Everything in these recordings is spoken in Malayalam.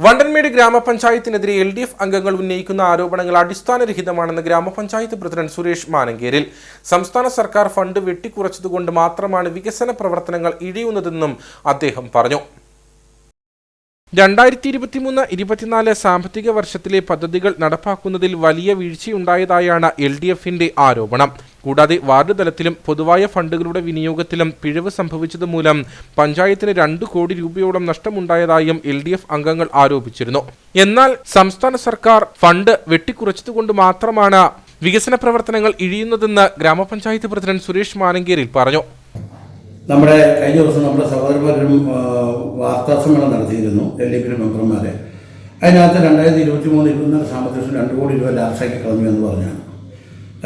വണ്ടൻമേട് ഗ്രാമപഞ്ചായത്തിനെതിരെ എൽ ഡി എഫ് അംഗങ്ങൾ ഉന്നയിക്കുന്ന ആരോപണങ്ങൾ അടിസ്ഥാനരഹിതമാണെന്ന് ഗ്രാമപഞ്ചായത്ത് പ്രസിഡന്റ് സുരേഷ് മാനങ്കേരിൽ. സംസ്ഥാന സർക്കാർ ഫണ്ട് വെട്ടിക്കുറച്ചതുകൊണ്ട് മാത്രമാണ് വികസന പ്രവർത്തനങ്ങൾ ഇടിയുന്നതെന്നും അദ്ദേഹം പറഞ്ഞു. രണ്ടായിരത്തി ഇരുപത്തിമൂന്ന് ഇരുപത്തിനാല് സാമ്പത്തിക വർഷത്തിലെ പദ്ധതികൾ നടപ്പാക്കുന്നതിൽ വലിയ വീഴ്ചയുണ്ടായതായാണ് എൽ ഡി എഫിന്റെ ആരോപണം. കൂടാതെ വാർഡ് തലത്തിലും പൊതുവായ ഫണ്ടുകളുടെ വിനിയോഗത്തിലും പിഴവ് സംഭവിച്ചതുമൂലം പഞ്ചായത്തിന് രണ്ടു കോടി രൂപയോളം നഷ്ടമുണ്ടായതായും എൽ ഡി എഫ് അംഗങ്ങൾ ആരോപിച്ചിരുന്നു. എന്നാൽ സംസ്ഥാന സർക്കാർ ഫണ്ട് വെട്ടിക്കുറച്ചതുകൊണ്ട് മാത്രമാണ് വികസന പ്രവർത്തനങ്ങൾ ഇഴിയുന്നതെന്ന് ഗ്രാമപഞ്ചായത്ത് പ്രസിഡന്റ് സുരേഷ് മാനങ്കേരിൽ പറഞ്ഞു. നമ്മുടെ കഴിഞ്ഞ ദിവസം നമ്മുടെ സഹോദരന്മാരും വാർത്താ സമ്മേളനം നടത്തിയിരുന്നു എൽ ഡി എഫിലെ മെമ്പർമാരെ. അതിനകത്ത് രണ്ടായിരത്തി ഇരുപത്തി മൂന്ന് ഇരുപത്തിനാല് സാമ്പത്തിക രണ്ട് കോടി രൂപ ലാപ്സാക്കി കളഞ്ഞു എന്ന് പറഞ്ഞാണ്.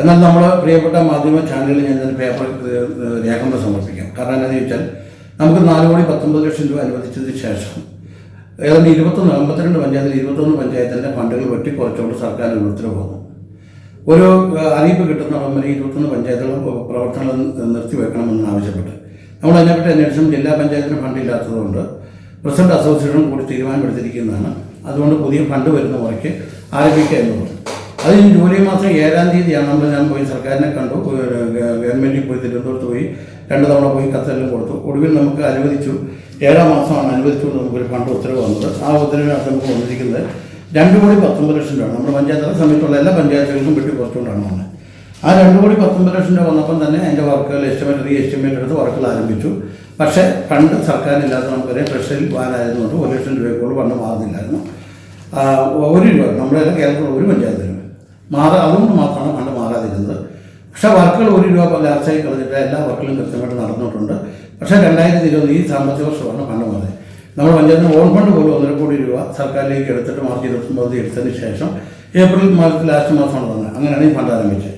എന്നാൽ നമ്മൾ പ്രിയപ്പെട്ട മാധ്യമ ചാനലിൽ ഞാൻ പേപ്പർ രേഖകൾ സമർപ്പിക്കാം. കാരണം എന്താണെന്ന് ചോദിച്ചാൽ നമുക്ക് നാല് കോടി പത്തൊമ്പത് ലക്ഷം രൂപ അനുവദിച്ചതിന് ശേഷം ഏതാണ്ട് ഇരുപത്തൊന്ന് അമ്പത്തിരണ്ട് പഞ്ചായത്തിൽ ഇരുപത്തൊന്ന് പഞ്ചായത്തിന്റെ ഫണ്ടുകൾ വെട്ടിക്കുറച്ചുകൊണ്ട് സർക്കാർ ഉത്തരവ് വന്നു ഒരു അറിയിപ്പ് കിട്ടുന്ന മുമ്പ് ഇരുപത്തൊന്ന് പഞ്ചായത്തുകളും പ്രവർത്തനങ്ങൾ നിർത്തിവെക്കണമെന്ന് ആവശ്യപ്പെട്ട്. നമ്മൾ അതിനെപ്പറ്റി അന്വേഷണം ജില്ലാ പഞ്ചായത്തിന് ഫണ്ട് ഇല്ലാത്തതുകൊണ്ട് പ്രസിഡന്റ് അസോസിയേഷൻ കൂടി തീരുമാനമെടുത്തിരിക്കുന്നതാണ്. അതുകൊണ്ട് പുതിയ ഫണ്ട് വരുന്ന മുറയ്ക്ക് ആരംഭിക്കുക എന്ന് പറഞ്ഞു. അത് ഈ ജൂലൈ മാസം ഏഴാം തീയതിയാണ് നമ്മൾ ഞാൻ പോയി സർക്കാരിനെ കണ്ടു. ഗവൺമെന്റിൽ പോയി തിരുവനന്തപുരത്ത് പോയി. രണ്ട് തവണ പോയി കത്തെല്ലാം കൊടുത്തു. ഒടുവിൽ നമുക്ക് അനുവദിച്ചു. ഏഴാം മാസമാണ് അനുവദിച്ചുകൊണ്ട് നമുക്കൊരു ഫണ്ട് ഉത്തരവ് വന്നത്. ആ ഉത്തരവിനകത്ത് നമുക്ക് വന്നിരിക്കുന്നത് രണ്ട് കോടി പത്തൊമ്പത് ലക്ഷം രൂപ നമ്മുടെ പഞ്ചായത്ത് സമയത്തുള്ള എല്ലാ പഞ്ചായത്തുകൾക്കും വെട്ടി കുറച്ചുകൊണ്ടാണ് വന്നത്. ആ രണ്ട് കോടി പത്തൊമ്പത് ലക്ഷം രൂപ വന്നപ്പം തന്നെ എന്റെ വർക്കുകൾ എസ്റ്റിമേറ്റ് റീ എസ്റ്റിമേറ്റ് എടുത്ത് വർക്കുകൾ ആരംഭിച്ചു. പക്ഷേ ഫണ്ട് സർക്കാരിനില്ലാത്ത വരെ പ്രഷറിൽ വാനായതുകൊണ്ട് ഒരു ലക്ഷം രൂപയ്ക്കുള്ള ഫണ്ട് മാറുന്നില്ലായിരുന്നു ഒരു രൂപ നമ്മുടെ കേരളത്തിലുള്ള ഒരു പഞ്ചായത്തിനും. മാറാ അതുകൊണ്ട് മാത്രമാണ് ഫണ്ട് മാറാതിരുന്നത്. പക്ഷേ വർക്കുകൾ ഒരു രൂപ ലാപ്സായി കളഞ്ഞിട്ട് എല്ലാ വർക്കുകളും കൃത്യമായിട്ട് നടന്നിട്ടുണ്ട്. പക്ഷേ രണ്ടായിരത്തി ഇരുപത് ഈ സാമ്പത്തിക വർഷമാണ് ഫണ്ട് മാറിയത്. നമ്മൾ പഞ്ചായത്തിന് ഓൺ ഫണ്ട് പോലും ഒന്നര കോടി രൂപ സർക്കാരിലേക്ക് എടുത്തിട്ട് മാർച്ച് ഇരുപത്തൊമ്പത് എടുത്തതിന് ശേഷം ഏപ്രിൽ മാസത്തിൽ ലാസ്റ്റ് മാസമാണ് തന്നെ അങ്ങനെയാണ് ഈ ഫണ്ട് ആരംഭിച്ചത്.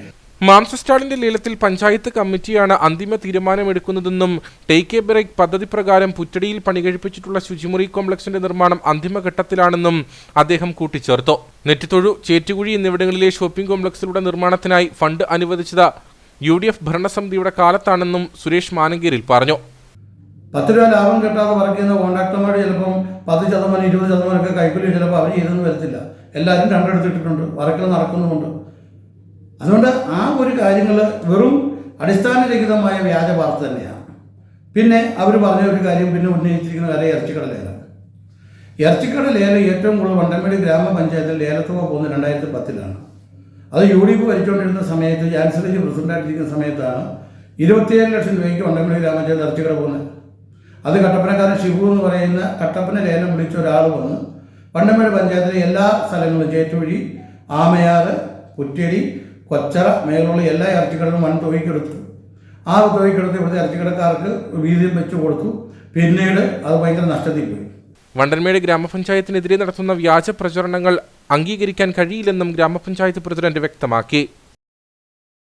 മാംസ ലീലത്തിൽ പഞ്ചായത്ത് കമ്മിറ്റിയാണ് അന്തിമ തീരുമാനമെടുക്കുന്നതെന്നും ടേക്ക് എ ബ്രേക്ക് പദ്ധതി പ്രകാരം പുറ്റടിയിൽ പണികഴിപ്പിച്ചിട്ടുള്ള ശുചിമുറി കോംപ്ലക്സിന്റെ നിർമ്മാണം അന്തിമഘട്ടത്തിലാണെന്നും അദ്ദേഹം കൂട്ടിച്ചേർത്തു. നെറ്റിത്തൊഴു ചേറ്റുകുഴി എന്നിവിടങ്ങളിലെ ഷോപ്പിംഗ് കോംപ്ലക്സിലൂടെ നിർമ്മാണത്തിനായി ഫണ്ട് അനുവദിച്ചത് യു ഡി എഫ് ഭരണസമിതിയുടെ കാലത്താണെന്നും സുരേഷ് മാനങ്കേരിൽ പറഞ്ഞു. പത്ത് രൂപ ലാഭം കിട്ടാതെ വർക്ക് ചെയ്യുന്ന കോൺട്രാക്ടർമാർ ചിലപ്പം പത്ത് ശതമാനം ഇരുപത് ശതമാനമൊക്കെ കൈക്കൂലി ചിലപ്പോൾ അവർ ചെയ്തെന്ന് വരത്തില്ല. എല്ലാവരും രണ്ടെടുത്തിട്ടിട്ടുണ്ട്. വർക്കുകൾ നടക്കുന്നുമുണ്ട്. അതുകൊണ്ട് ആ ഒരു കാര്യങ്ങൾ വെറും അടിസ്ഥാനരഹിതമായ വ്യാജ വാർത്ത തന്നെയാണ്. പിന്നെ അവർ പറഞ്ഞ ഒരു കാര്യം പിന്നെ ഉന്നയിച്ചിരിക്കുന്ന കാര്യം ഇറച്ചിക്കട ലേലം ഇറച്ചിക്കട ലേലം ഏറ്റവും കൂടുതൽ വണ്ടമേട് ഗ്രാമപഞ്ചായത്തിൽ ലേലത്തുക പോകുന്നത് രണ്ടായിരത്തി പത്തിലാണ് അത് യു ഡി എഫ് ഭരിച്ചുകൊണ്ടിരുന്ന സമയത്ത് ചാൻസലർ പ്രസിഡന്റായിട്ടിരിക്കുന്ന സമയത്താണ് ഇരുപത്തിയേഴ് ലക്ഷം രൂപയ്ക്ക് വണ്ടമേട് ഗ്രാമപഞ്ചായത്ത് ഇറച്ചിക്കട പോകുന്നത്. അത് കട്ടപ്പനക്കാരൻ ഷിബു എന്ന് പറയുന്ന കട്ടപ്പന ലേലം വിളിച്ച ഒരാൾ വന്ന് വണ്ടമേട് പഞ്ചായത്തിലെ എല്ലാ സ്ഥലങ്ങളും ചേറ്റുവഴി ആമയാറ് കുറ്റടി കൊച്ചറ മേലുള്ള എല്ലാ ഇറച്ചിക്കടകളും വൻ തുകയ്ക്കെടുത്തു ആ തുകയ്ക്കെടുത്ത് ഇവിടുത്തെ ഇറച്ചിക്കടക്കാർക്ക് വീതിയിൽ വെച്ച് കൊടുത്തു. പിന്നീട് അത് ഭയങ്കര നഷ്ടത്തിൽ പോയി. വണ്ടൻമേട് ഗ്രാമപഞ്ചായത്തിനെതിരെ നടത്തുന്ന വ്യാജ പ്രചരണങ്ങൾ അംഗീകരിക്കാൻ കഴിയില്ലെന്നും ഗ്രാമപഞ്ചായത്ത് പ്രസിഡന്റ് വ്യക്തമാക്കി.